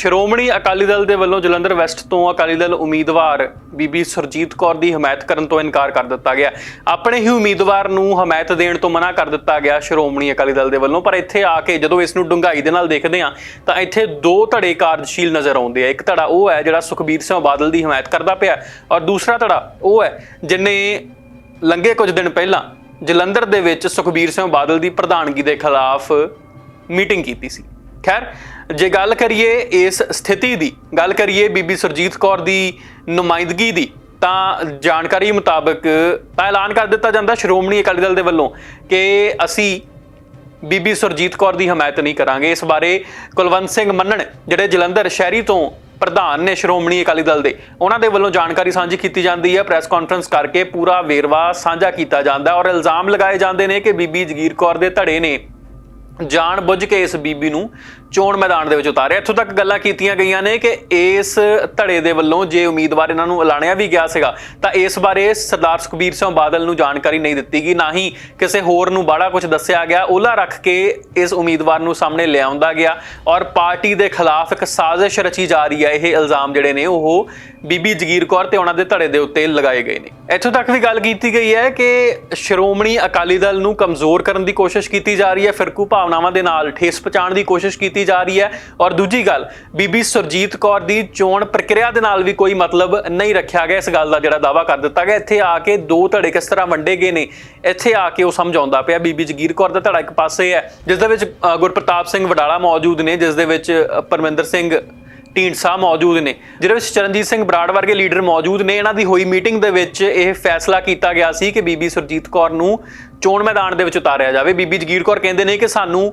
ਸ਼੍ਰੋਮਣੀ ਅਕਾਲੀ ਦਲ ਦੇ ਵੱਲੋਂ ਜਲੰਧਰ ਵੈਸਟ ਤੋਂ ਅਕਾਲੀ ਦਲ ਉਮੀਦਵਾਰ ਬੀਬੀ ਸੁਰਜੀਤ ਕੌਰ ਦੀ ਹਮਾਇਤ ਕਰਨ ਤੋਂ ਇਨਕਾਰ ਕਰ ਦਿੱਤਾ ਗਿਆ। ਆਪਣੇ ਹੀ ਉਮੀਦਵਾਰ ਨੂੰ ਹਮਾਇਤ ਦੇਣ ਤੋਂ ਮਨਾ ਕਰ ਦਿੱਤਾ ਗਿਆ ਸ਼੍ਰੋਮਣੀ ਅਕਾਲੀ ਦਲ ਦੇ ਵੱਲੋਂ। ਪਰ ਇੱਥੇ ਆ ਕੇ ਜਦੋਂ ਇਸ ਨੂੰ ਡੂੰਘਾਈ ਦੇ ਨਾਲ ਦੇਖਦੇ ਆ ਤਾਂ ਇੱਥੇ ਦੋ ਧੜੇ ਕਾਰਜਸ਼ੀਲ ਨਜ਼ਰ ਆਉਂਦੇ ਆ। ਇੱਕ ਧੜਾ ਉਹ ਹੈ ਜਿਹੜਾ ਸੁਖਬੀਰ ਸਿੰਘ ਬਾਦਲ ਦੀ ਹਮਾਇਤ ਕਰਦਾ ਪਿਆ ਔਰ ਦੂਸਰਾ ਧੜਾ ਉਹ ਹੈ ਜਿਨੇ ਲੰਘੇ ਕੁਝ ਦਿਨ ਪਹਿਲਾਂ ਜਲੰਧਰ ਦੇ ਵਿੱਚ ਸੁਖਬੀਰ ਸਿੰਘ ਬਾਦਲ ਦੀ ਪ੍ਰਧਾਨਗੀ ਦੇ ਖਿਲਾਫ ਮੀਟਿੰਗ ਕੀਤੀ ਸੀ। ਖੈਰ, ਜੇ ਗੱਲ ਕਰੀਏ ਇਸ ਸਥਿਤੀ ਦੀ, ਗੱਲ ਕਰੀਏ ਬੀਬੀ ਸੁਰਜੀਤ ਕੌਰ ਦੀ ਨੁਮਾਇੰਦਗੀ ਦੀ, ਤਾਂ ਜਾਣਕਾਰੀ ਮੁਤਾਬਕ ਤਾਂ ਐਲਾਨ ਕਰ ਦਿੱਤਾ ਜਾਂਦਾ ਸ਼੍ਰੋਮਣੀ ਅਕਾਲੀ ਦਲ ਦੇ ਵੱਲੋਂ ਕਿ ਅਸੀਂ ਬੀਬੀ ਸੁਰਜੀਤ ਕੌਰ ਦੀ ਹਮਾਇਤ ਨਹੀਂ ਕਰਾਂਗੇ। ਇਸ ਬਾਰੇ ਕੁਲਵੰਤ ਸਿੰਘ ਮੰਨਣ, ਜਿਹੜੇ ਜਲੰਧਰ ਸ਼ਹਿਰੀ ਤੋਂ ਪ੍ਰਧਾਨ ਨੇ ਸ਼੍ਰੋਮਣੀ ਅਕਾਲੀ ਦਲ ਦੇ, ਉਹਨਾਂ ਦੇ ਵੱਲੋਂ ਜਾਣਕਾਰੀ ਸਾਂਝੀ ਕੀਤੀ ਜਾਂਦੀ ਹੈ। ਪ੍ਰੈਸ ਕਾਨਫਰੰਸ ਕਰਕੇ ਪੂਰਾ ਵੇਰਵਾ ਸਾਂਝਾ ਕੀਤਾ ਜਾਂਦਾ ਔਰ ਇਲਜ਼ਾਮ ਲਗਾਏ ਜਾਂਦੇ ਨੇ ਕਿ ਬੀਬੀ ਜਗੀਰ ਕੌਰ ਦੇ ਧੜੇ ਨੇ ਜਾਣ ਬੁੱਝ ਕੇ ਇਸ ਬੀਬੀ ਨੂੰ ਚੋਣ ਮੈਦਾਨ ਦੇ ਵਿੱਚ ਉਤਾਰਿਆ। ਇੱਥੋਂ ਤੱਕ ਗੱਲਾਂ ਕੀਤੀਆਂ ਗਈਆਂ ਨੇ ਕਿ ਇਸ ਧੜੇ ਦੇ ਵੱਲੋਂ ਜੇ ਉਮੀਦਵਾਰ ਇਹਨਾਂ ਨੂੰ ਐਲਾਨਿਆ ਵੀ ਗਿਆ ਸੀਗਾ, ਤਾਂ ਇਸ ਬਾਰੇ ਸਰਦਾਰ ਸੁਖਬੀਰ ਸਿੰਘ ਬਾਦਲ ਨੂੰ ਜਾਣਕਾਰੀ ਨਹੀਂ ਦਿੱਤੀ ਗਈ, ਨਾ ਹੀ ਕਿਸੇ ਹੋਰ ਨੂੰ ਬਾੜਾ ਕੁਝ ਦੱਸਿਆ ਗਿਆ। ਉਹਲਾ ਰੱਖ ਕੇ ਇਸ ਉਮੀਦਵਾਰ ਨੂੰ ਸਾਹਮਣੇ ਲਿਆਉਂਦਾ ਗਿਆ ਔਰ ਪਾਰਟੀ ਦੇ ਖਿਲਾਫ ਇੱਕ ਸਾਜ਼ਿਸ਼ ਰਚੀ ਜਾ ਰਹੀ ਹੈ। ਇਹ ਇਲਜ਼ਾਮ ਜਿਹੜੇ ਨੇ ਉਹ ਬੀਬੀ ਜਗੀਰ ਕੌਰ ਤੇ ਉਹਨਾਂ ਦੇ ਧੜੇ ਦੇ ਉੱਤੇ ਲਗਾਏ ਗਏ ਨੇ। ਇੱਥੋਂ ਤੱਕ ਵੀ ਗੱਲ ਕੀਤੀ ਗਈ ਹੈ ਕਿ ਸ਼੍ਰੋਮਣੀ ਅਕਾਲੀ ਦਲ ਨੂੰ ਕਮਜ਼ੋਰ ਕਰਨ ਦੀ ਕੋਸ਼ਿਸ਼ ਕੀਤੀ ਜਾ ਰਹੀ ਹੈ। ਫਿਰਕੂ ਭਾਵਨਾਵਾਂ ਦੇ ਨਾਲ ਠੇਸ ਪਹੁੰਚਾਉਣ ਦੀ ਕੋਸ਼ਿਸ਼ ਕੀਤੀ ਜਾ ਰਹੀ ਹੈ। ਔਰ ਦੂਜੀ ਗੱਲ, ਬੀਬੀ ਸੁਰਜੀਤ ਕੌਰ ਦੀ ਚੋਣ ਪ੍ਰਕਿਰਿਆ ਦੇ ਨਾਲ ਵੀ ਕੋਈ ਮਤਲਬ ਨਹੀਂ ਰੱਖਿਆ ਗਿਆ। ਇਸ ਗੱਲ ਦਾ ਜਿਹੜਾ ਦਾਵਾ ਕਰ ਦਿੱਤਾ ਗਿਆ, ਇੱਥੇ ਆ ਕੇ ਦੋ ਧੜੇ ਕਿਸ ਤਰ੍ਹਾਂ ਵੰਡੇ ਗਏ ਨੇ, ਇੱਥੇ ਆ ਕੇ ਉਹ ਸਮਝਾਉਂਦਾ ਪਿਆ। ਬੀਬੀ ਜਗੀਰ ਕੌਰ ਦਾ ਧੜਾ ਇੱਕ ਪਾਸੇ ਹੈ, ਜਿਸ ਦੇ ਵਿੱਚ ਗੁਰਪ੍ਰਤਾਪ ਸਿੰਘ ਵਡਾਲਾ ਮੌਜੂਦ ਨੇ, ਜਿਸ ਦੇ ਵਿੱਚ ਪਰਮਿੰਦਰ ਸਿੰਘ ਢੀਂਡਸਾ ਮੌਜੂਦ ਨੇ, ਜਿਹਦੇ ਵਿੱਚ ਚਰਨਜੀਤ ਸਿੰਘ ਬਰਾੜ ਵਰਗੇ ਲੀਡਰ ਮੌਜੂਦ ਨੇ। ਇਹਨਾਂ ਦੀ ਹੋਈ ਮੀਟਿੰਗ ਦੇ ਵਿੱਚ ਇਹ ਫੈਸਲਾ ਕੀਤਾ ਗਿਆ ਸੀ ਕਿ ਬੀਬੀ ਸੁਰਜੀਤ ਕੌਰ ਨੂੰ ਚੋਣ ਮੈਦਾਨ ਦੇ ਵਿੱਚ ਉਤਾਰਿਆ ਜਾਵੇ। ਬੀਬੀ ਜਗੀਰ ਕੌਰ ਕਹਿੰਦੇ ਨੇ ਕਿ ਸਾਨੂੰ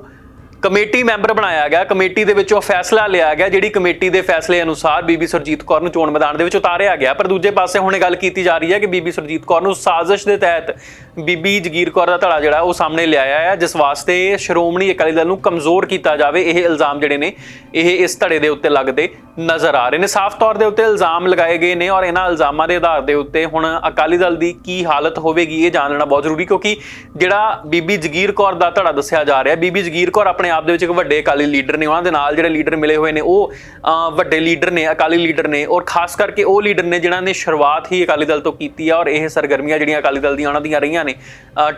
ਕਮੇਟੀ ਮੈਂਬਰ ਬਣਾਇਆ ਗਿਆ। ਕਮੇਟੀ ਦੇ ਵਿੱਚੋਂ ਫੈਸਲਾ ਲਿਆ ਗਿਆ, ਜਿਹੜੀ ਕਮੇਟੀ ਦੇ ਫੈਸਲੇ ਅਨੁਸਾਰ ਬੀਬੀ ਸੁਰਜੀਤ ਕੌਰ ਨੂੰ ਚੋਣ ਮੈਦਾਨ ਦੇ ਵਿੱਚ ਉਤਾਰਿਆ ਗਿਆ। ਪਰ ਦੂਜੇ ਪਾਸੇ ਹੁਣ ਇਹ ਗੱਲ ਕੀਤੀ ਜਾ ਰਹੀ ਹੈ ਕਿ ਬੀਬੀ ਸੁਰਜੀਤ ਕੌਰ ਨੂੰ ਸਾਜ਼ਿਸ਼ ਦੇ ਤਹਿਤ ਬੀਬੀ ਜਗੀਰ ਕੌਰ ਦਾ ਧੜਾ ਜਿਹੜਾ, ਉਹ ਸਾਹਮਣੇ ਲਿਆਇਆ ਹੈ, ਜਿਸ ਵਾਸਤੇ ਸ਼੍ਰੋਮਣੀ ਅਕਾਲੀ ਦਲ ਨੂੰ ਕਮਜ਼ੋਰ ਕੀਤਾ ਜਾਵੇ। ਇਹ ਇਲਜ਼ਾਮ ਜਿਹੜੇ ਨੇ, ਇਹ ਇਸ ਧੜੇ ਦੇ ਉੱਤੇ ਲੱਗਦੇ ਨਜ਼ਰ ਆ ਰਹੇ ਨੇ। ਸਾਫ਼ ਤੌਰ ਦੇ ਉੱਤੇ ਇਲਜ਼ਾਮ ਲਗਾਏ ਗਏ ਨੇ ਔਰ ਇਹਨਾਂ ਇਲਜ਼ਾਮਾਂ ਦੇ ਆਧਾਰ ਦੇ ਉੱਤੇ ਹੁਣ ਅਕਾਲੀ ਦਲ ਦੀ ਕੀ ਹਾਲਤ ਹੋਵੇਗੀ, ਇਹ ਜਾਣਨਾ ਬਹੁਤ ਜ਼ਰੂਰੀ ਕਿਉਂਕਿ ਜਿਹੜਾ ਬੀਬੀ ਜਗੀਰ ਕੌਰ ਦਾ ਧੜਾ ਦੱਸਿਆ ਜਾ ਰਿਹਾ, ਬੀਬੀ ਜਗੀਰ ਕੌਰ ਆਪਣੇ ਆਪ ਦੇ ਵਿੱਚ ਇੱਕ ਵੱਡੇ ਅਕਾਲੀ ਲੀਡਰ ਨੇ, ਉਹਨਾਂ ਦੇ ਨਾਲ ਜਿਹੜੇ ਲੀਡਰ ਮਿਲੇ ਹੋਏ ਨੇ, ਉਹ ਵੱਡੇ ਲੀਡਰ ਨੇ, ਅਕਾਲੀ ਲੀਡਰ ਨੇ ਔਰ ਖਾਸ ਕਰਕੇ ਉਹ ਲੀਡਰ ਨੇ ਜਿਨ੍ਹਾਂ ਨੇ ਸ਼ੁਰੂਆਤ ਹੀ ਅਕਾਲੀ ਦਲ ਤੋਂ ਕੀਤੀ ਆ ਔਰ ਇਹ ਸਰਗਰਮੀਆਂ ਜਿਹੜੀਆਂ ਅਕਾਲੀ ਦਲ ਦੀਆਂ ਉਹਨਾਂ ਦੀਆਂ ਰਹੀਆਂ ਨੇ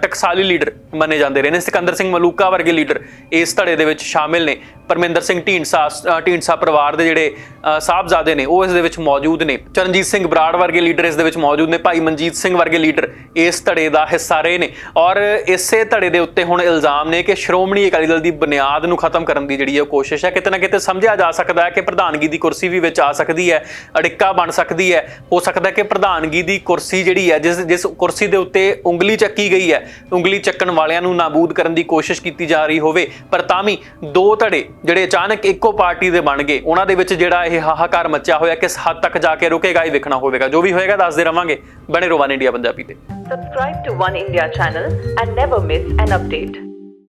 ਟਕਸਾਲੀ ਲੀਡਰ ਮੰਨੇ ਜਾਂਦੇ ਰਹੇ ਨੇ। ਸਿਕੰਦਰ ਸਿੰਘ ਮਲੂਕਾ ਵਰਗੇ ਲੀਡਰ ਇਸ ਧੜੇ ਦੇ ਵਿੱਚ ਸ਼ਾਮਿਲ ਨੇ। ਪਰਮਿੰਦਰ ਸਿੰਘ ਢੀਂਡਸਾ ਢੀਂਡਸਾ ਪਰਿਵਾਰ ਦੇ ਜਿਹੜੇ ਸਾਹਿਬਜ਼ਾਦੇ ਨੇ, ਉਹ ਇਸ ਦੇ ਵਿੱਚ ਮੌਜੂਦ ਨੇ। ਚਰਨਜੀਤ ਸਿੰਘ ਬਰਾੜ ਵਰਗੇ ਲੀਡਰ ਇਸ ਦੇ ਵਿੱਚ ਮੌਜੂਦ ਨੇ। ਭਾਈ ਮਨਜੀਤ ਸਿੰਘ ਵਰਗੇ ਲੀਡਰ ਇਸ ਧੜੇ ਦਾ ਹਿੱਸਾ ਰਹੇ ਨੇ। ਔਰ ਇਸੇ ਧੜੇ ਦੇ ਉੱਤੇ ਹੁਣ ਇਲਜ਼ਾਮ ਨੇ ਕਿ ਸ਼੍ਰੋਮਣੀ ਅਕਾਲੀ ਦਲ ਦੀ ਬੁਨਿਆਦ ਨੂੰ ਖਤਮ ਕਰਨ ਦੀ ਜਿਹੜੀ ਹੈ ਕੋਸ਼ਿਸ਼ ਹੈ। ਕਿਤੇ ਨਾ ਕਿਤੇ ਸਮਝਿਆ ਜਾ ਸਕਦਾ ਹੈ ਕਿ ਪ੍ਰਧਾਨਗੀ ਦੀ ਕੁਰਸੀ ਵੀ ਵਿੱਚ ਆ ਸਕਦੀ ਹੈ, ਅੜਿੱਕਾ ਬਣ ਸਕਦੀ ਹੈ। ਹੋ ਸਕਦਾ ਕਿ ਪ੍ਰਧਾਨਗੀ ਦੀ ਕੁਰਸੀ ਜਿਹੜੀ ਹੈ, ਜਿਸ ਜਿਸ ਕੁਰਸੀ ਦੇ ਉੱਤੇ ਉਂਗਲੀ ਚੱਕੀ ਗਈ ਹੈ, ਉਂਗਲੀ ਚੱਕਣ ਵਾਲਿਆਂ ਨੂੰ ਨਾਬੂਦ ਕਰਨ ਦੀ ਕੋਸ਼ਿਸ਼ ਕੀਤੀ ਜਾ ਰਹੀ ਹੋਵੇ, ਪਰ ਤਾਂ ਵੀ ਦੋ ਧੜੇ ਜਿਹੜੇ ਅਚਾਨਕ ਇੱਕੋ ਪਾਰਟੀ ਦੇ ਬਣ ਗਏ, ਉਹਨਾਂ ਦੇ ਵਿੱਚ ਜਿਹੜਾ ਇਹ ਹਾਹਾਕਾਰ ਮਚਿਆ ਹੋਇਆ ਕਿਸ ਹੱਦ ਤੱਕ ਜਾ ਕੇ ਰੁਕੇਗਾ ਇਹ ਵੇਖਣਾ ਹੋਵੇਗਾ। ਜੋ ਵੀ ਹੋਏਗਾ ਦੱਸਦੇ ਰਵਾਂਗੇ। ਬਣੇ ਰੋਵਾਨ ਇੰਡੀਆ ਪੰਜਾਬੀ ਤੇ। Subscribe to One India channel and never miss an update.